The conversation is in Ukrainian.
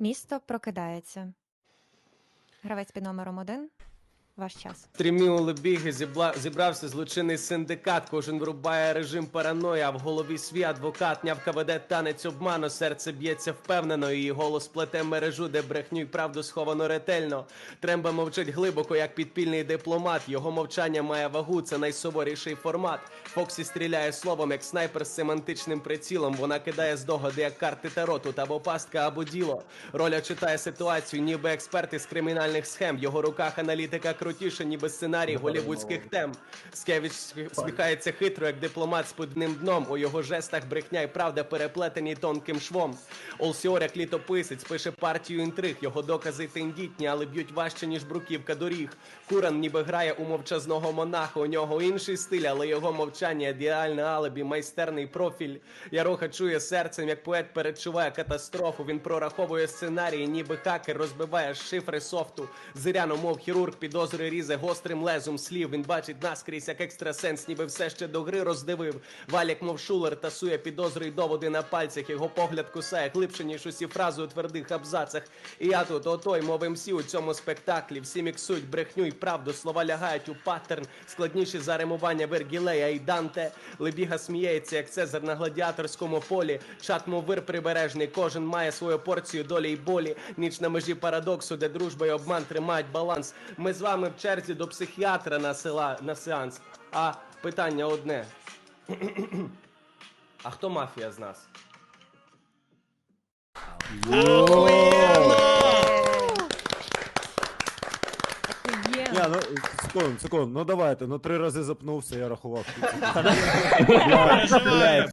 Місто прокидається. Гравець під номером один. Ваш час. Стрімі у Лебіги зібла... зібрався злочинний синдикат. Кожен врубає режим параної, а в голові свій адвокат. Нявка веде танець обману, серце б'ється впевнено. Її голос плете мережу, де брехню й правду сховано ретельно. Тремба мовчить глибоко, як підпільний дипломат. Його мовчання має вагу, це найсуворіший формат. Фоксі стріляє словом, як снайпер з семантичним прицілом. Вона кидає здогади, як карти таро, тут або пастка, або діло. Роля читає ситуацію, ніби експерт із кримінальних схем. В його руках аналітика крутіша, ніби сценарій голівудських тем. Скевіч сміхається хитро, як дипломат з подним дном. У його жестах брехня і правда переплетені тонким швом. Олсіор, як літописець, пише партію інтриг. Його докази тендітні, але б'ють важче, ніж бруківка доріг. Куран ніби грає у мовчазного монаха. У нього інший стиль, але його мовчання ідеальне алебі, майстерний профіль. Яроха чує серцем, як поет передчуває катастрофу. Він прораховує сценарії, ніби хакер розбиває шифри софту. Зиряно, мов хірург, підозри різе гострим лезом слів. Він бачить наскрізь, як екстрасенс, ніби все ще до гри роздивив. Валік, мов шулер, тасує підозри й доводи на пальцях. Його погляд кусає глибше, ніж усі фрази у твердих абзацах. І я тут, отой, мов МС у цьому спектаклі. Всі міксують брехню і правду. Слова лягають у паттерн, складніші за римування Вергілея і Данте. Лебіга сміється, як Цезар на гладіаторському полі. Чат, мов вир прибережний, кожен має свою порцію долі й болі. Ніч на межі парадоксу, де дружба і обман тримають баланс. Ми з вами в черзі до психіатра на села на сеанс. А питання одне. а хто мафія з нас? Ні, ну секунду, секунду, ну давайте, ну три рази запнувся, я рахував.